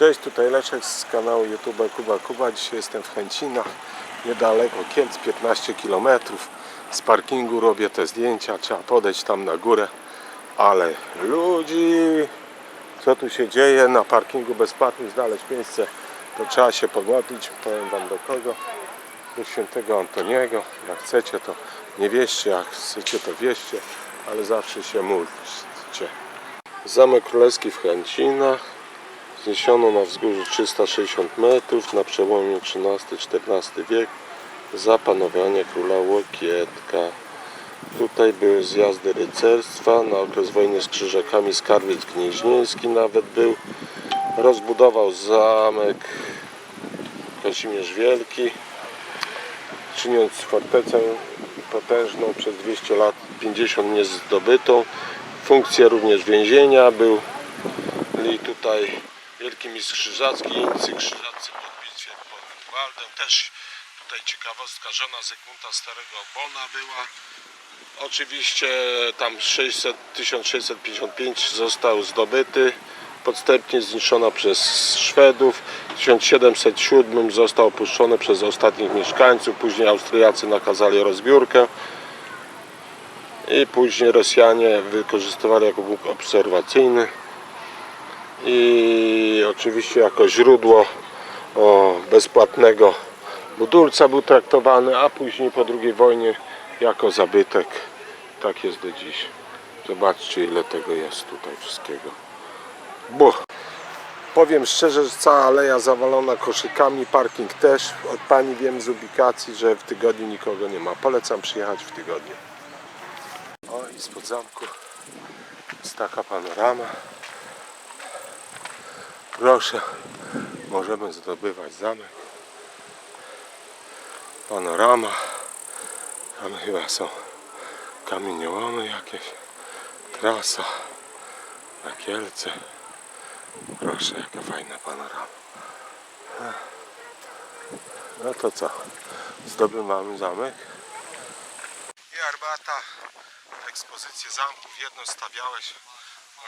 Cześć, tutaj Leszek z kanału YouTube Kuba Kuba. Dzisiaj jestem w Chęcinach, niedaleko Kielc, 15 km. Z parkingu robię te zdjęcia, trzeba podejść tam na górę. Ale ludzi, co tu się dzieje? Na parkingu bezpłatnym znaleźć miejsce, to trzeba się pomodlić. Powiem Wam do kogo? Do świętego Antoniego. Jak chcecie to nie wieście, jak chcecie to wieście, ale zawsze się módlcie. Zamek Królewski w Chęcinach. Zniesiono na wzgórzu 360 metrów na przełomie XIII-XIV wiek za panowania króla Łokietka. Tutaj były zjazdy rycerstwa, na okres wojny z krzyżakami skarbiec gnieźnieński nawet był. Rozbudował zamek Kazimierz Wielki, czyniąc fortecę potężną przez 200 lat 50 niezdobytą. Funkcję również więzienia był i tutaj wielki mistrz krzyżacki, jeńcy krzyżacy pod bitwie pod. Też tutaj ciekawostka, żona Zygmunta Starego Bona była. Oczywiście tam 600, 1655 został zdobyty, podstępnie zniszczona przez Szwedów. W 1707 został opuszczony przez ostatnich mieszkańców, później Austriacy nakazali rozbiórkę i później Rosjanie wykorzystywali jako punkt obserwacyjny i oczywiście jako źródło o, bezpłatnego budulca był traktowany, a później po II wojnie jako zabytek. Tak jest do dziś. Zobaczcie ile tego jest tutaj wszystkiego. Buch. Powiem szczerze, że cała aleja zawalona koszykami, parking też. Od pani wiem z ubikacji, że w tygodniu nikogo nie ma. Polecam przyjechać w tygodniu. O i spod zamku jest taka panorama. Proszę, możemy zdobywać zamek. Panorama. Tam chyba są kamieniołomy jakieś. Trasa na Kielce. Proszę, jaka fajna panorama. No to co? Zdobywamy zamek. I arbata. Ekspozycję zamków. Jedno stawiałeś,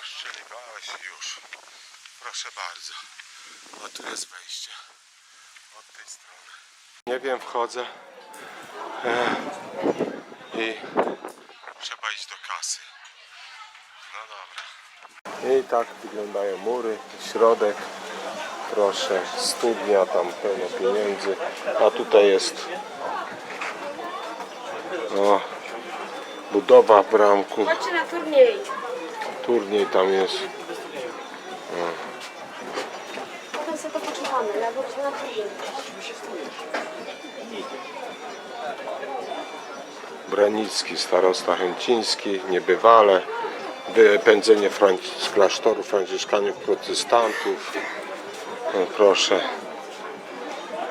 oszczeliwałeś i już. Proszę bardzo. O tu jest wejście. Od tej strony. Nie wiem, wchodzę. E, I trzeba iść do kasy. No dobra. I tak wyglądają mury, środek. Proszę, studnia, tam pełno pieniędzy. A tutaj jest o, budowa w bramku. Chodźcie na turniej. Turniej tam jest. Potem sobie to Branicki, starosta chęciński, niebywale, wypędzenie z klasztoru franciszkanów protestantów, no proszę,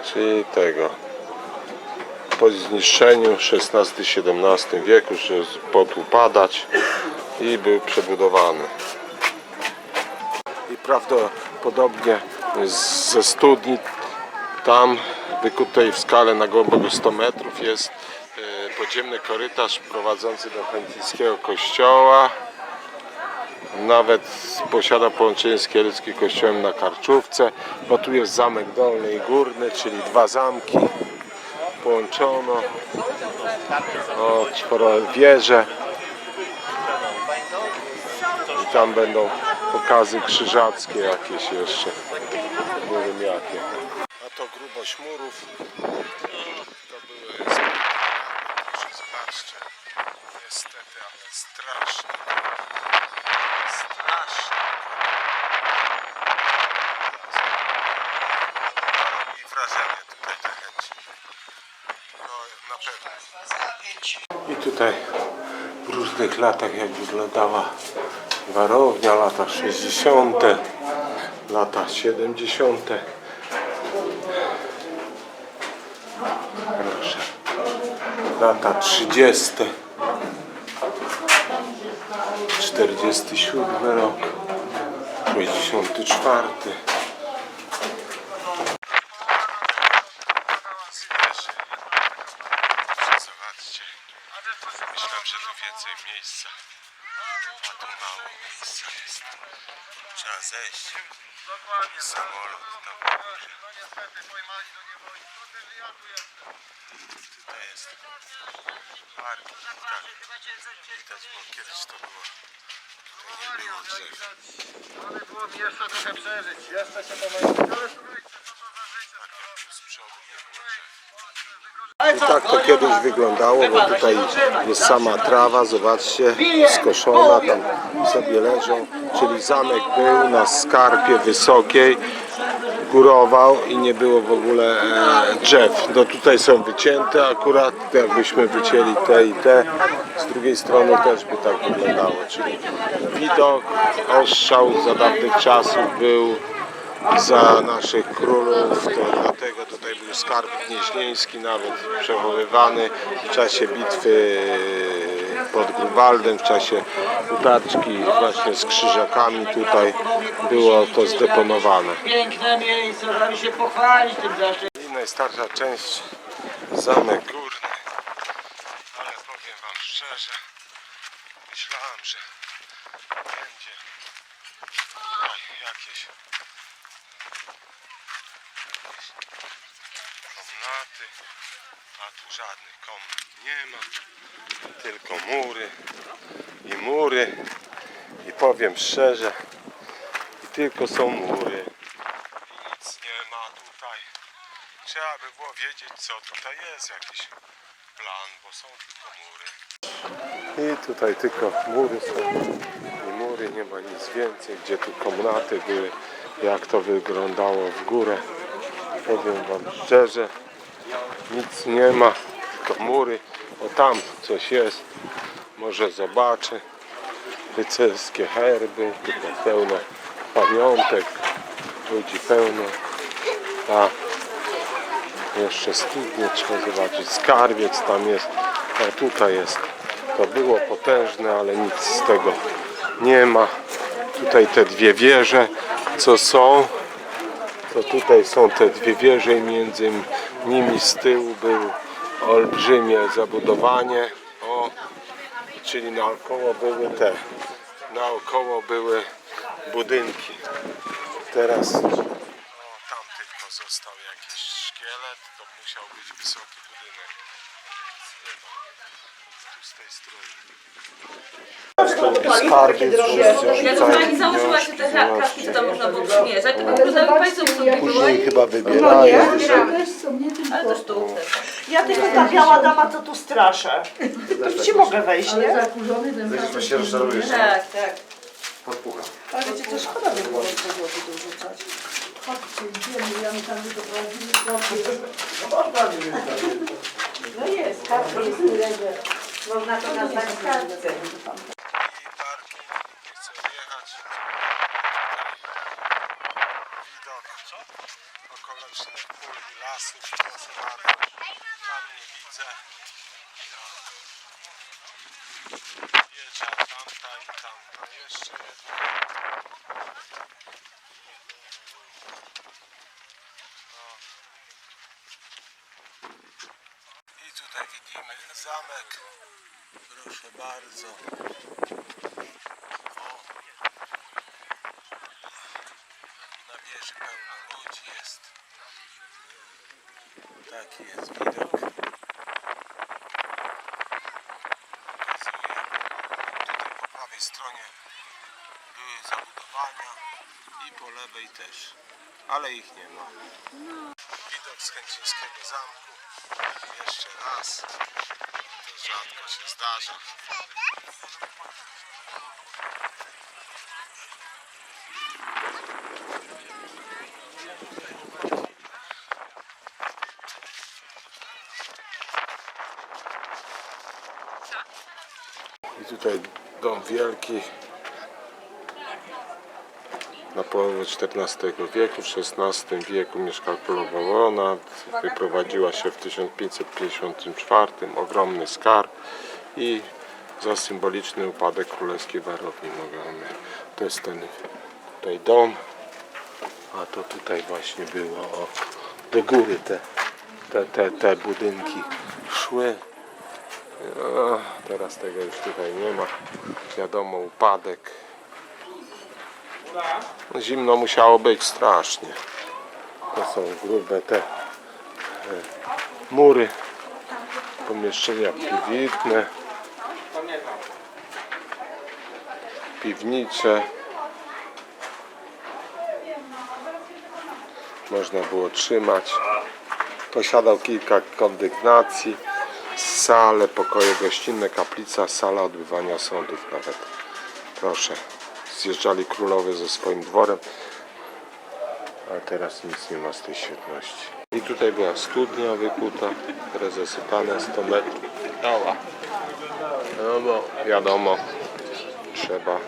czyli tego, po zniszczeniu XVI-XVII wieku się podupadać i był przebudowany. I prawdopodobnie ze studni tam wykutej w skale na głębokość 100 metrów jest e, podziemny korytarz prowadzący do chęcińskiego kościoła. Nawet posiada połączenie z kieleckim kościołem na Karczówce, bo tu jest zamek dolny i górny, czyli dwa zamki połączono. O, sporo wieże. I tam będą pokazy krzyżackie jakieś jeszcze. Nie wiem jakie. A to grubość murów. No, to były zobaczcie. Niestety, ale strasznie. Strasznie. I wrażenie tutaj te chęci. No na pewno. I tutaj w różnych latach jak wyglądała warownia, lata 60., lata 70. Proszę. Lata 30. 47 rok. 64. Zobaczcie. Myślałem, że tu więcej miejsca. A tu mało miejsca jest. Trzeba zejść. Dokładnie. Samolot No, tam. no, no niestety pojmali do niebo. No też ja tu jestem. Tutaj jest parking. Tak. Widać, bo kiedyś to było. Tutaj nie było drzew. Ale było mi jeszcze trochę przeżyć. Jeszcze się pomylić. Ale słuchajcie, tak to kiedyś wyglądało, bo tutaj jest sama trawa, zobaczcie, skoszona, tam sobie leżą, czyli zamek był na skarpie wysokiej, górował i nie było w ogóle e, drzew. No tutaj są wycięte akurat, jakbyśmy wycięli te i te, z drugiej strony też by tak wyglądało, czyli widok, ostrzał za dawnych czasów był za naszych królów, to dlatego tutaj skarb gnieźnieński nawet przechowywany w czasie bitwy pod Grunwaldem, w czasie utarczki właśnie z krzyżakami tutaj było to zdeponowane. Piękne miejsce, żeby się pochwalić tym zaszczytem. I najstarsza część, zamek górny, ale powiem wam szczerze, myślałem, że będzie jakieś a tu żadnych komnat nie ma, tylko mury i mury i powiem szczerze, i tylko są mury nic nie ma tutaj. Trzeba by było wiedzieć co tutaj jest, jakiś plan, bo są tylko mury. I tutaj tylko mury są i mury, nie ma nic więcej, gdzie tu komnaty były, jak to wyglądało w górę. Powiem wam szczerze, nic nie ma, tylko mury. O tam coś jest, może zobaczę. Rycerskie herby, tutaj pełno pamiątek, ludzi pełno. A jeszcze studnie trzeba zobaczyć, skarbiec tam jest, a tutaj jest. To było potężne, ale nic z tego nie ma. Tutaj te dwie wieże, co są, to tutaj są te dwie wieże i między nimi z tyłu było olbrzymie zabudowanie. O, czyli naokoło były te, naokoło były budynki. Teraz o, tam tylko został jakiś szkielet, to musiał być wysoki budynek. Nie ma. Skarbiec wszyscy Jak pani założyła się te wnioski, kratki, to tam można było przymierzać, tylko żeby państwo sobie było, Później chyba wybierają. ale to sztuczne. Ja tylko ta biała dama, co tu straszę. To ci mogę wejść, nie? Tak, tak. Ale wiecie, to szkoda by było tego dorzucać. Chodźcie, idziemy, ja my tam doprowadzili No jest, kartka jest leży. Można to nazwać kartce. okolicznych pól i lasów. Tam nie widzę. Wieża tamta i tamta. Jeszcze jedna. I tutaj widzimy zamek. Proszę bardzo. O. Na wieży pełno ludzi jest. Taki jest widok. Pokazuję. Tutaj po prawej stronie były zabudowania i po lewej też. Ale ich nie ma. Widok z Chęcińskiego Zamku. Jeszcze raz. Rzadko się zdarza. I tutaj dom wielki na połowę XIV wieku, w XVI wieku mieszkała królowa Wolona, wyprowadziła się w 1554, ogromny skarb i za symboliczny upadek królewskiej warowni mamy. To jest ten tutaj dom, a to tutaj właśnie było o, do góry te, te, te, te budynki szły. A, teraz tego już tutaj nie ma. Wiadomo, upadek. No, Zimno musiało być strasznie. To są grube te e, mury, pomieszczenia piwitne, piwnicze. Można było trzymać. Posiadał kilka kondygnacji, sale, pokoje gościnne, kaplica, sala odbywania sądów nawet. Proszę, zjeżdżali królowie ze swoim dworem, a teraz nic nie ma z tej świetności. I tutaj była studnia wykuta, zasypane 100 metrów. No bo wiadomo, trzeba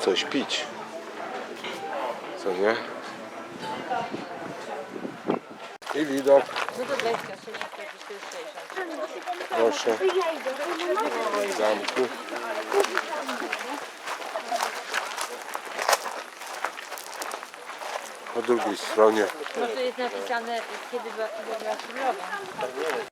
coś pić. Co nie? I widok. To 26, 60. Proszę. Zamku. Po drugiej stronie Może jest napisane, kiedy była, była.